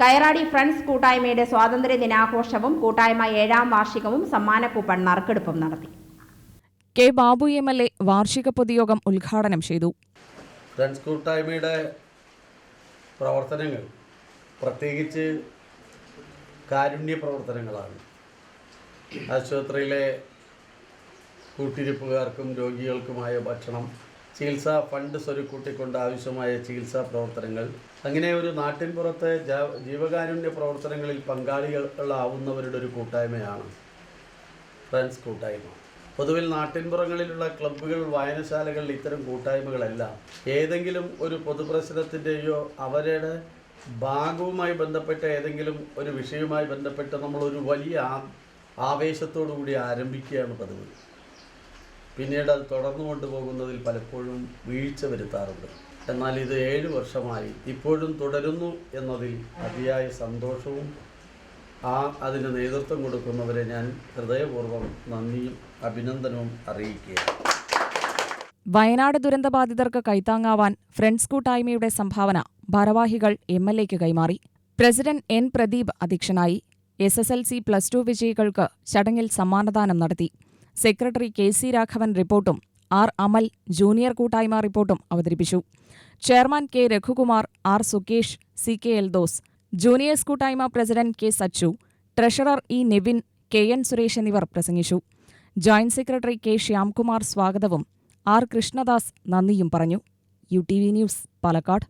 Kayaradi friends കൂട്ടായ്മയുടെ സ്വാതന്ത്ര്യ ദിനാഘോഷവും കൂട്ടായ്മ ഏഴാം വാർഷികവും സമ്മാനക്കൂപ്പൺ നറുക്കെടുപ്പും നടത്തി. K Babu M L A വാർഷിക പൊതുയോഗം ഉദ്ഘാടനം ചെയ്തു. ഫ്രണ്ട്സ് കൂട്ടായ്മയുടെ പ്രവർത്തനങ്ങൾ പ്രത്യേകിച്ച് കാരുണ്യ പ്രവർത്തനങ്ങളാണ്. ആശുപത്രിയിലെ കൂട്ടിരിപ്പുകാർക്കും രോഗികൾക്കുമായ ഭക്ഷണം ചികിത്സാ ഫണ്ട് സ്വരുക്കൂട്ടിക്കൊണ്ട് ആവശ്യമായ ചികിത്സാ പ്രവർത്തനങ്ങൾ. അങ്ങനെ ഒരു നാട്ടിൻ പുറത്തെ ജീവകാരുണ്യ പ്രവർത്തനങ്ങളിൽ പങ്കാളികളാവുന്നവരുടെ ഒരു കൂട്ടായ്മയാണ്. ഫ്രണ്ട്സ് കൂട്ടായ്മ. പൊതുവിൽ നാട്ടിൻപുറങ്ങളിലുള്ള ക്ലബ്ബുകൾ വായനശാലകൾ ഇത്തരം കൂട്ടായ്മകളല്ല ഏതെങ്കിലും ഒരു പൊതുപ്രശ്നത്തിന്റെയോ അവരുടെ ഭാഗവുമായി ബന്ധപ്പെട്ട ഏതെങ്കിലും ഒരു വിഷയവുമായി ബന്ധപ്പെട്ട് നമ്മളൊരു വലിയ ആ ആവേശത്തോടു കൂടി ആരംഭിക്കുകയാണ് പതിവ്. പിന്നീട് അത് തുടർന്നു കൊണ്ടുപോകുന്നതിൽ പലപ്പോഴും വീഴ്ച വരുത്താറുണ്ട്. എന്നാൽ ഇത് ഏഴ് വർഷമായി ഇപ്പോഴും തുടരുന്നു എന്നതിൽ അതിയായ സന്തോഷവും ആ അതിന് നേതൃത്വം കൊടുക്കുന്നവരെ ഞാൻ ഹൃദയപൂർവം നന്ദിയും അഭിനന്ദനവും അറിയിക്കുകയാണ്. വയനാട് ദുരന്തബാധിതർക്ക് കൈത്താങ്ങാവാൻ ഫ്രണ്ട്സ് കൂട്ടായ്മയുടെ സംഭാവന ഭാരവാഹികൾ എം എൽ എക്ക് കൈമാറി. പ്രസിഡന്റ് എൻ പ്രദീപ് അധ്യക്ഷനായി S S L C plus two വിജയികൾക്ക് ചടങ്ങിൽ സമ്മാനദാനം നടത്തി. സെക്രട്ടറി കെ സി രാഘവൻ റിപ്പോർട്ടും ആർ അമൽ ജൂനിയർ കൂട്ടായ്മ റിപ്പോർട്ടും അവതരിപ്പിച്ചു. Chairman K Raghukumar R Sukesh C K Eldhose juniors കൂട്ടായ്മ president K Sachu treasurer E Nevin K N Suresh എന്നിവർ പ്രസംഗിച്ചു. ജോയിന്റ് സെക്രട്ടറി കെ ശ്യാംകുമാർ സ്വാഗതവും ആർ കൃഷ്ണദാസ് നന്ദിയും പറഞ്ഞു. U T V news Palakkad.